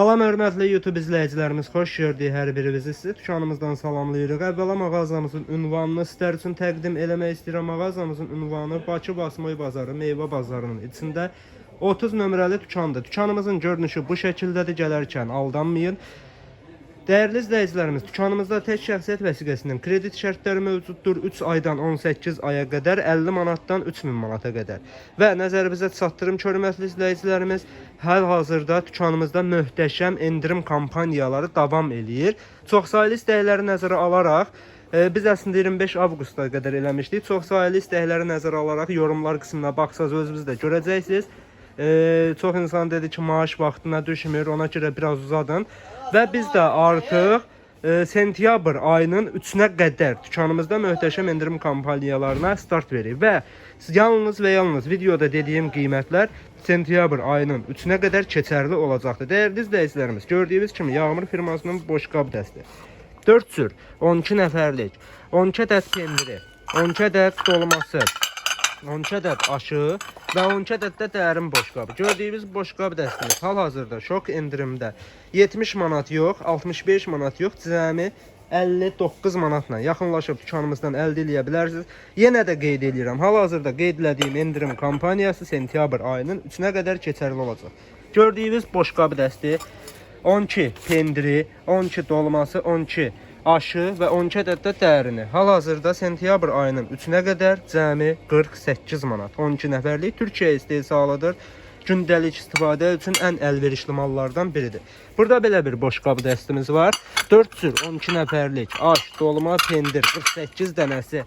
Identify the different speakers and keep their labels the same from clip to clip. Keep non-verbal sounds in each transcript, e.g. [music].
Speaker 1: Salam hörmətli YouTube izləyicilərimiz, xoş gördük hər birinizi. Sizi dükanımızdan salamlayırıq. Əvvəla mağazamızın ünvanını sizlər üçün təqdim eləmək istəyirəm. Mağazamızın ünvanı Bakı Basmoy bazarı, meyvə bazarının içində 30 nömrəli dükandır. Dükanımızın görünüşü bu şəkildədir. Gələrkən aldanmayın. Değerli izləyicilərimiz, dükanımızda tək şəxsiyyət vəsiqəsinin kredit şərtləri mövcuddur. 3 aydan 18 aya qədər 50 manatdan 3000 manata qədər. Və nəzərinizə çatdırım ki, hörmətli izləyicilərimiz, hal-hazırda dükanımızda möhtəşəm endirim kampaniyaları davam eləyir. Çoxsaylı istəkləri nəzərə alaraq e, biz əslində 25 avqusta qədər eləmişdik. Çoxsaylı istəkləri nəzərə alaraq yorumlar qisminə baxsaz özünüz də görəcəksiniz. Ee, çox insan dedi ki maaş vaxtına düşmür ona görə biraz uzadın və biz də artıq e, sentyabr ayının 3-nə qədər dükanımızda möhtəşəm endirim kampaniyalarına start veririk. Və yalnız və yalnız videoda dediyim qiymətlər sentyabr ayının 3-nə qədər keçərli olacaqdır. Dəyərli izləyicilərimiz, gördüyünüz kimi Yağmur firmasının boşqab dəsti 4 cür 12 nəfərlik 12 ədəd pendiri 12 ədəd dolması 12 ədəd aşı və 12 ədəd də dərin boşqab. Gördüyünüz boşqab dəstimiz hal-hazırda şok endirimdə 70 manat yox, 65 manat yox, cəmi 59 manatla yaxınlaşıb dükanımızdan əldə edə bilərsiniz. Yenə də qeyd edirəm, hal-hazırda qeyd etdiyim endirim kampaniyası sentyabr ayının 3-nə qədər keçərli olacaq. Gördüyünüz boşqab dəsti 12 pendiri, 12 dolması, 12 aşı və 12 ədəd də dərini. Hal-hazırda sentyabr ayının 3-nə qədər cəmi 48 manat. 12 nəfərlik Türkiyə istehsalıdır. Gündəlik istifadə üçün ən əlverişli mallardan biridir. Burada belə bir boşqab dəstimiz var. 4 cür 12 nəfərlik aş, dolma, pendir 48 dənəsi.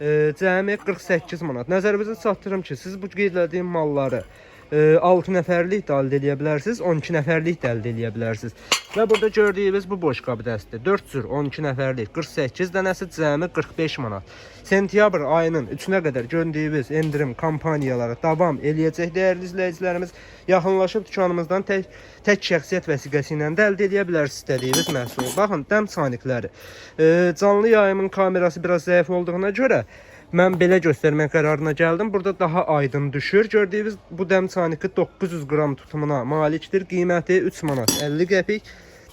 Speaker 1: E, cəmi 48 manat. Nəzərinizə çatdırım ki, siz bu qeyd etdiyim malları 6 nəfərlik də əldə edə bilərsiniz, 12 nəfərlik də əldə edə bilərsiniz. Və burada gördüyünüz bu boşqab dəsti 4 cür 12 nəfərlik 48 dənəsi cəmi 45 manat. Sentyabr ayının 3-nə qədər gördüyünüz endirim kampaniyaları davam eləyəcək dəyərli izləyicilərimiz. Yaxınlaşıb dükanımızdan tək tək şəxsiyyət vəsiqəsi ilə də əldə edə bilərsiniz istədiyiniz məhsulu. Baxın, dəm sanikləri. E, canlı yayımın kamerası biraz zəif olduğuna görə Mən belə göstərmək qərarına gəldim. Burada daha aydın düşür. Gördüyünüz bu dəm çaniki 900 qram tutumuna malikdir. Qiyməti 3 manat 50 qəpik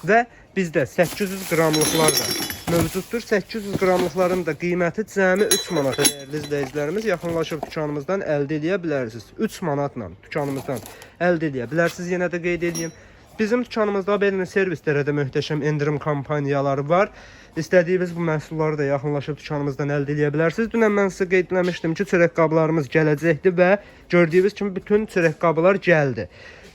Speaker 1: və bizdə 800 qramlıqlar da mövcuddur. 800 qramlıqların da qiyməti cəmi 3 manata dəyərli izləyicilərimiz yaxınlaşıb dükanımızdan əldə edə bilərsiniz. 3 manatla dükanımızdan əldə edə bilərsiniz. Yenə də qeyd edeyim. Bizim dükanımızda belə servislərə də möhtəşəm endirim kampaniyaları var. İstədiyiniz bu məhsulları da yaxınlaşıb dükanımızdan əldə edə bilərsiniz. Dünən mən sizə qeyd etmişdim ki, çörək qablarımız gələcəkdi və gördüyünüz kimi bütün çörək qablar gəldi.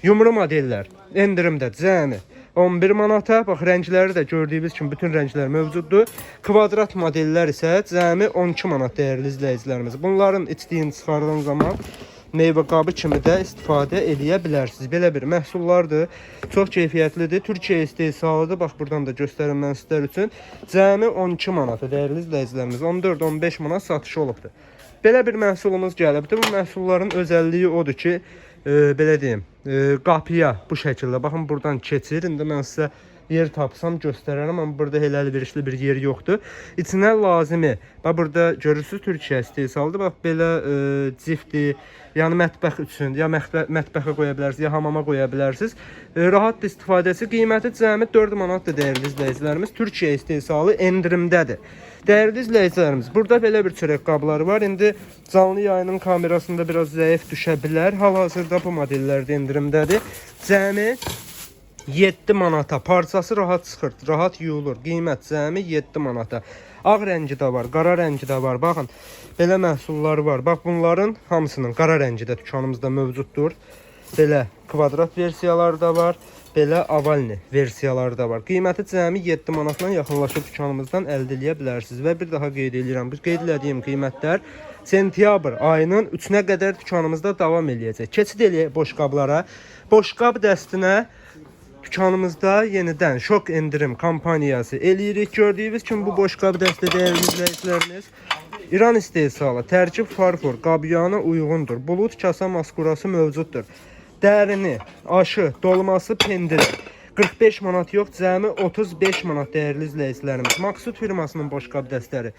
Speaker 1: Yumru modellər endirimdə cəmi 11 manata. Bax rəngləri də gördüyünüz kimi bütün rənglər mövcuddur. Kvadrat modellər isə cəmi 12 manat dəyərli izləyicilərimiz. Bunların içdiyini çıxardan zaman meyvə qabı kimi də istifadə edə bilərsiniz. Belə bir məhsullardır. Çox keyfiyyətlidir. Türkiyə istehsalıdır. Bax buradan da göstərim mən sizlər üçün. Cəmi 12 manata dəyərli izləyicilərimiz. 14-15 manat satışı olubdur. Belə bir məhsulumuz gəlibdir. Bu məhsulların özəlliyi odur ki, e, belə deyim, e, qapıya bu şəkildə baxın buradan keçir. İndi mən sizə yer tapsam göstərərəm, amma burada elə əlverişli bir yer yoxdur. İçinə lazımi, bax burada görürsüz Türkiyə istehsalıdır. Bax belə e, cifti, yəni mətbəx üçün ya mətbə mətbəxə qoya ya hamama qoya bilərsiniz. E, rahat istifadəsi qiyməti cəmi 4 manatdır dəyərli izləyicilərimiz. Türkiyə istehsalı endirimdədir. Dəyərli izləyicilərimiz, burada belə bir çörək qabları var. İndi canlı yayının kamerasında biraz zəif düşə bilər. Hal-hazırda bu modellərdə endirimdədir. Cəmi 7 manata parçası rahat çıxır, rahat yuyulur. Qiymət cəmi 7 manata. Ağ rəngi də var, qara rəngi də var. Baxın, belə məhsullar var. Bax bunların hamısının qara rəngi də dükanımızda mövcuddur. Belə kvadrat versiyaları da var. Belə avalni versiyaları da var. Qiyməti cəmi 7 manatla yaxınlaşıb dükanımızdan əldə edə bilərsiniz. Və bir daha qeyd edirəm. Bu qeyd etdiyim qiymətlər sentyabr ayının 3-nə qədər dükanımızda davam eləyəcək. Keçid eləyək boşqablara. Boşqab dəstinə Dükanımızda yenidən şok endirim kampaniyası eləyirik. Gördüyünüz kimi bu boşqab dəstə dəyərli izləyicilərimiz İran istehsalı tərkib farfor qabyana uyğundur. Bulut kasa maskurası mövcuddur. Dərini, aşı, dolması, pendiri 45 manat yox, cəmi 35 manat dəyərli izləyicilərimiz. Maksud firmasının boşqab dəstələri.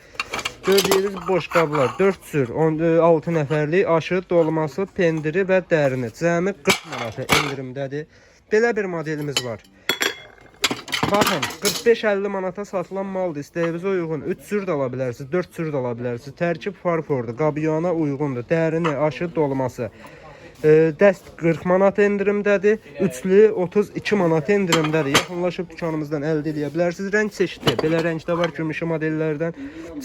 Speaker 1: Gördüyünüz boşqablar 4 cür, 6 nəfərlik aşı, dolması, pendiri və dərini. Cəmi 40 manata endirimdədir. Belə bir modelimiz var. Baxın, 45-50 manata satılan maldır. İstəyinizə uyğun 3 cür də ala bilərsiniz, 4 cür də ala bilərsiniz. Tərkib farfordur, qabiyana uyğundur. Dərini, aşı, dolması. E, dəst 40 manat endirimdədir. Üçlü 32 manat endirimdədir. Yaxınlaşıb dükanımızdan əldə edə bilərsiniz. Rəng çeşidi, belə rəngdə var gümüşü modellərdən.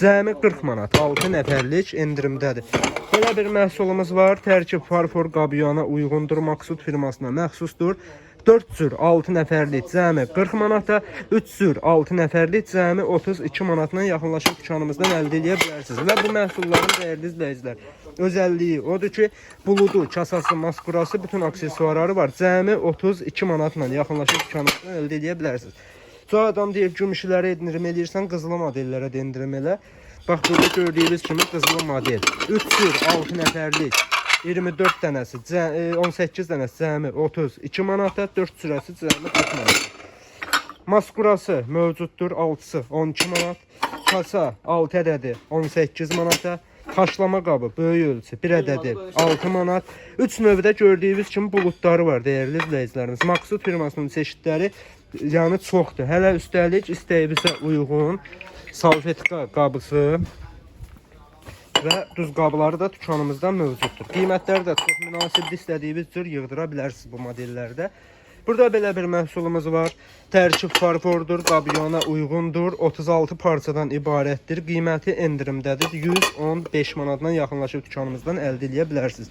Speaker 1: Cəmi 40 manat, 6 nəfərlik endirimdədir. Belə bir məhsulumuz var. Tərkib farfor qabiyana uyğundur. Maksud firmasına məxsusdur. 4 cür 6 nəfərlik cəmi 40 manata, 3 cür 6 nəfərlik cəmi 32 manatla yaxınlaşıb dükanımızdan əldə edə bilərsiniz. Və bu məhsulların dəyərli izləyicilər, özəlliyi odur ki, buludu, kasası, maskurası, bütün aksesuarları var. Cəmi 32 manatla yaxınlaşıb dükanımızdan əldə edə bilərsiniz. Çoğu adam deyir, gümüşləri endirim eləyirsən, qızılı modellərə endirim elə. Bax, burada gördüyünüz kimi qızılı model. 3 cür 6 nəfərlik 24 dənəsi, cə- e, 18 dənəsi cəmi 32 manata, 4 sürəsi cəmi 40 manat. Maskurası mövcuddur, 6-sı 12 manat. Kasa 6 ədədi 18 manata. Haşlama qabı böyük ölçü 1 ədədi 6 manat. 3 növdə gördüyünüz kimi buludları var dəyərli izləyicilərimiz. Maksud firmasının çeşidləri yəni çoxdur. Hələ üstəlik istəyinizə uyğun salfetka qabısı və duz qabları da dükanımızda mövcuddur. Qiymətləri də çox münasibdir. İstədiyiniz cür yığdıra bilərsiniz bu modellərdə. Burada belə bir məhsulumuz var. Tərkib farfordur, qabiyana uyğundur. 36 parçadan ibarətdir. Qiyməti endirimdədir. 115 manatdan yaxınlaşıb dükanımızdan əldə edə bilərsiniz.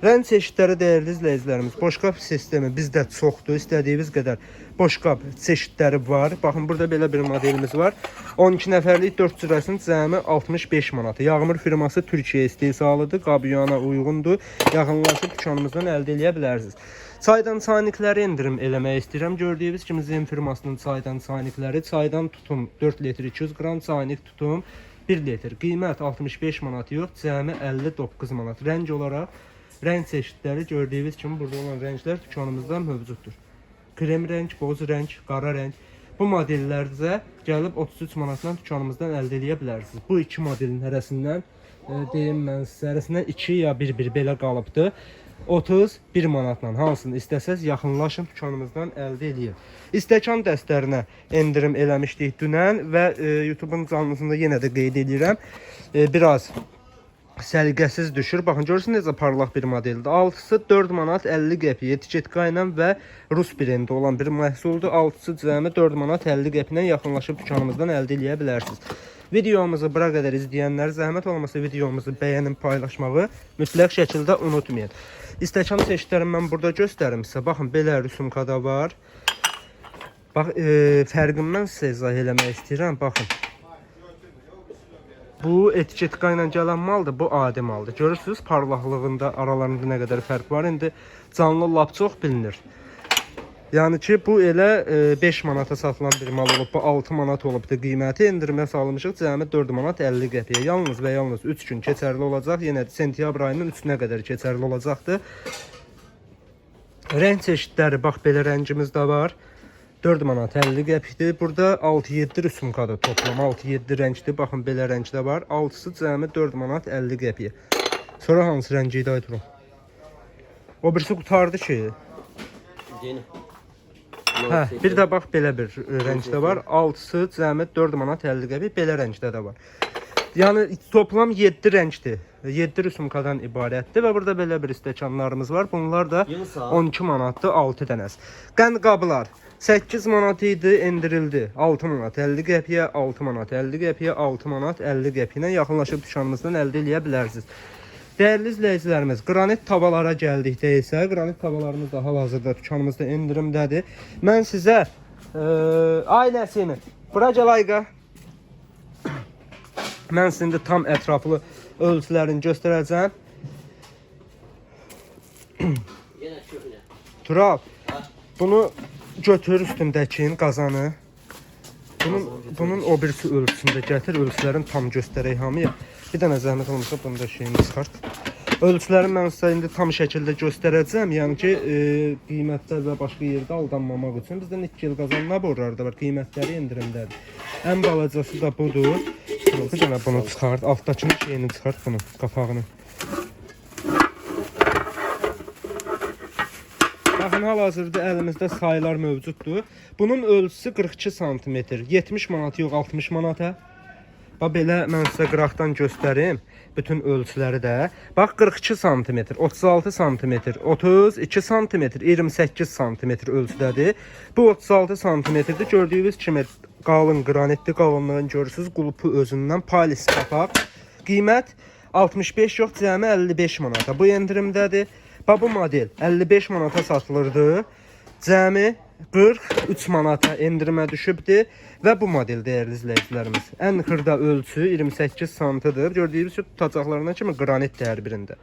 Speaker 1: Rəng çeşidləri dəyərli izləyicilərimiz, boşqab sistemi bizdə çoxdur. İstədiyiniz qədər boşqab çeşidləri var. Baxın, burada belə bir modelimiz var. 12 nəfərlik 4 cürəsinin cəmi 65 manatı. Yağmur firması Türkiyə istehsalıdır, qabiyana uyğundur. Yaxınlaşıb dükanımızdan əldə edə bilərsiniz. Çaydan çaynikləri endirim eləmək istəyirəm. Gördüyünüz kimi Zen firmasının çaydan çaynikləri, çaydan tutum 4 litr 200 qram, çaynik tutum 1 litr. Qiymət 65 manat yox, cəmi 59 manat. Rəng olaraq rəng çeşidləri gördüyünüz kimi burada olan rənglər dükanımızda mövcuddur. Krem rəng, boz rəng, qara rəng. Bu modellərdə gəlib 33 manatdan dükanımızdan əldə edə bilərsiniz. Bu iki modelin hərəsindən e, deyim mən sizə hərəsindən 2 ya 1-1 belə qalıbdı. 31 manatla hansını istəsəz yaxınlaşın dükanımızdan əldə eləyin. İstəkan dəstlərinə endirim eləmişdik dünən və e, YouTube-un canlısında yenə də qeyd edirəm. E, biraz səliqəsiz düşür. Baxın görürsünüz necə parlaq bir modeldir. Altısı 4 manat 50 qəpiyə etiketka ilə və rus brendi olan bir məhsuldur. Altısı cəmi 4 manat 50 qəpiylə yaxınlaşıb dükanımızdan əldə edə bilərsiniz. Videomuzu bura qədər izləyənlər zəhmət olmasa videomuzu bəyənin, paylaşmağı mütləq şəkildə unutmayın. İstəkan çeşidlərini mən burada göstərim sizə. Baxın belə rüsumkada var. Bax, e, fərqindən sizə izah eləmək istəyirəm. Baxın. Bu etiketka ilə gələn maldır, bu adi maldır. Görürsüz parlaqlığında aralarında nə qədər fərq var. İndi canlı lap çox bilinir. Yəni ki, bu elə e, 5 manata satılan bir mal olub, bu 6 manat olubdu qiyməti. Endirimə salmışıq cəmi 4 manat 50 qəpiyə. Yalnız və yalnız 3 gün keçərli olacaq. Yenə sentyabr ayının 3-nə qədər keçərli olacaqdır. Rəng çeşidləri bax belə rəngimiz də var. 4 manat 50 qəpikdir. Burada 6-7 rüsumkadır toplam. 6-7 rəngdir. Baxın belə rəngdə var. 6-sı cəmi 4 manat 50 qəpiyə. Sonra hansı rəngi idi Ayturum? O birisi qutardı ki.
Speaker 2: Yeni.
Speaker 1: Hə, bir də bax belə bir rəngdə var. 6-sı cəmi 4 manat 50 qəpik belə rəngdə də var. Yəni toplam 7 rəngdir. 7 rüsumkadan ibarətdir və burada belə bir stəkanlarımız var. Bunlar da
Speaker 2: Yeni saat.
Speaker 1: 12 manatdır 6 dənəsi. Qənd qablar 8 manat idi, endirildi. 6 manat 50 qəpiyə, 6 manat 50 qəpiyə, 6 manat 50 qəpiylə yaxınlaşıb dükanımızdan əldə edə bilərsiniz. Dəyərli izləyicilərimiz, qranit tavalara gəldikdə isə qranit tavalarımız da hal-hazırda dükanımızda endirimdədir. Mən sizə e, ailəsini bura gəl ayqa. Mən sizin tam ətraflı ölçülərini göstərəcəm. [clears throat] Tural, bunu götür üstündəkin qazanı. Bunun bunun o birisi ölçüsündə gətir, ölçülərini tam göstərək hamıya. Bir dənə zəhmət olmasa bunu da şeyini çıxart. Ölçüləri mən sizə indi tam şəkildə göstərəcəm. Yəni ki, e, qiymətlər və başqa yerdə aldanmamaq üçün bizdə nikkel qazan naborları da var. Qiymətləri endirimdədir. Ən balacası da budur. Bir dənə bunu çıxart, altdakının şeyini çıxart bunu, qapağını. Baxın hal-hazırda əlimizdə saylar mövcuddur. Bunun ölçüsü 42 sm. 70 manat yox, 60 manata. Bax belə mən sizə qıraqdan göstərim bütün ölçüləri də. Bax 42 sm, 36 sm, 32 sm, 28 sm ölçüdədir. Bu 36 sm-dir. Gördüyünüz kimi qalın qranitli qalınlığını görürsüz. Qulpu özündən polis qapaq. Qiymət 65 yox, cəmi 55 manata. Bu endirimdədir. Bax bu model 55 manata satılırdı. Cəmi 43 manata endirimə düşübdür və bu model dəyərli izləyicilərimiz. Ən xırda ölçü 28 santıdır. Gördüyünüz kimi tutacaqlarına kimi qranit hər birində.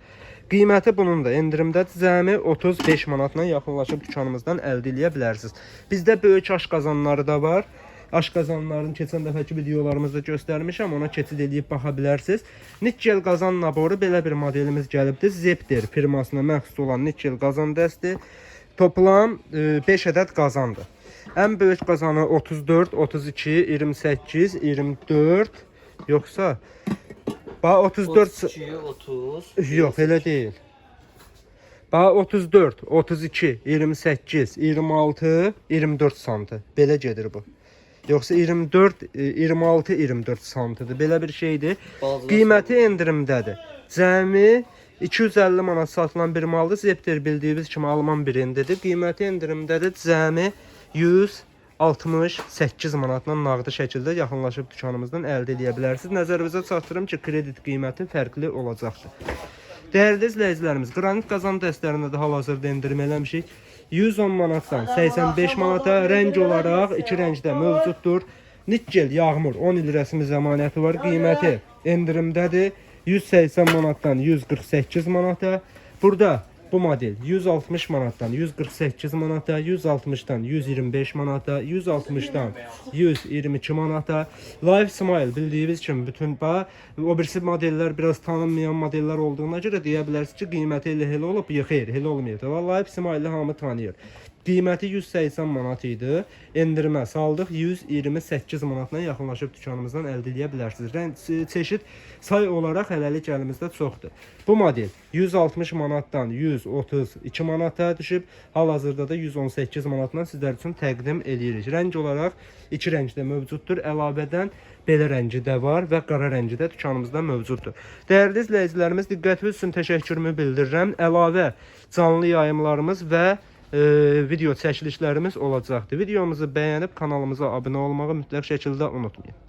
Speaker 1: Qiyməti bunun da endirimdədir. Cəmi 35 manatla yaxınlaşıb dükanımızdan əldə edə bilərsiniz. Bizdə böyük aş qazanları da var. Aş qazanlarını keçən dəfəki videolarımızda göstərmişəm. Ona keçid edib baxa bilərsiniz. Nikkel qazan naboru belə bir modelimiz gəlibdir. Zepter firmasına məxsus olan nikkel qazan dəsti. Toplam 5 ədəd qazandır. Ən böyük qazanı 34, 32, 28, 24 yoxsa Bax 34
Speaker 2: 32, 30.
Speaker 1: Yox, elə deyil. Bax 34, 32, 28, 26, 24 santı. Belə gedir bu. Yoxsa 24, e, 26, 24 santıdır. Belə bir şeydir.
Speaker 2: Bazıları-
Speaker 1: Qiyməti endirimdədir. Cəmi 250 manat satılan bir maldır. Zepter bildiyiniz kimi Alman brendidir. Qiyməti endirimdədir. Cəmi 168 manatla nağdı şəkildə yaxınlaşıb dükanımızdan əldə edə bilərsiniz. Nəzərinizə çatdırım ki, kredit qiyməti fərqli olacaqdır. Dəyərli izləyicilərimiz, qranit qazan dəstlərində də hal-hazırda endirim eləmişik. 110 manatdan 85 manata rəng olaraq iki rəngdə mövcuddur. Nikkel yağmur 10 il rəsmi zəmanəti var. Qiyməti endirimdədir. 180 manatdan 148 manata. Burada bu model 160 manatdan 148 manata, 160-dan 125 manata, 160-dan 122 manata. Live Smile bildiyiniz kimi bütün ba o birisi modellər biraz tanınmayan modellər olduğuna görə deyə bilərsiniz ki, qiyməti elə elə olub, xeyr, elə olmayıb. Və Live Smile-i hamı tanıyır. Qiyməti 180 manat idi. Endirimə saldıq 128 manatla yaxınlaşıb dükanımızdan əldə edə bilərsiniz. Rəng çeşid say olaraq hələlik əlimizdə çoxdur. Bu model 160 manatdan 132 manata düşüb, hal-hazırda da 118 manatla sizlər üçün təqdim edirik. Rəng olaraq iki rəngdə mövcuddur. Əlavədən belə rəngi də var və qara rəngi də dükanımızda mövcuddur. Dəyərli izləyicilərimiz, diqqətiniz üçün təşəkkürümü bildirirəm. Əlavə canlı yayımlarımız və e, video çəkilişlərimiz olacaqdır. Videomuzu bəyənib kanalımıza abunə olmağı mütləq şəkildə unutmayın.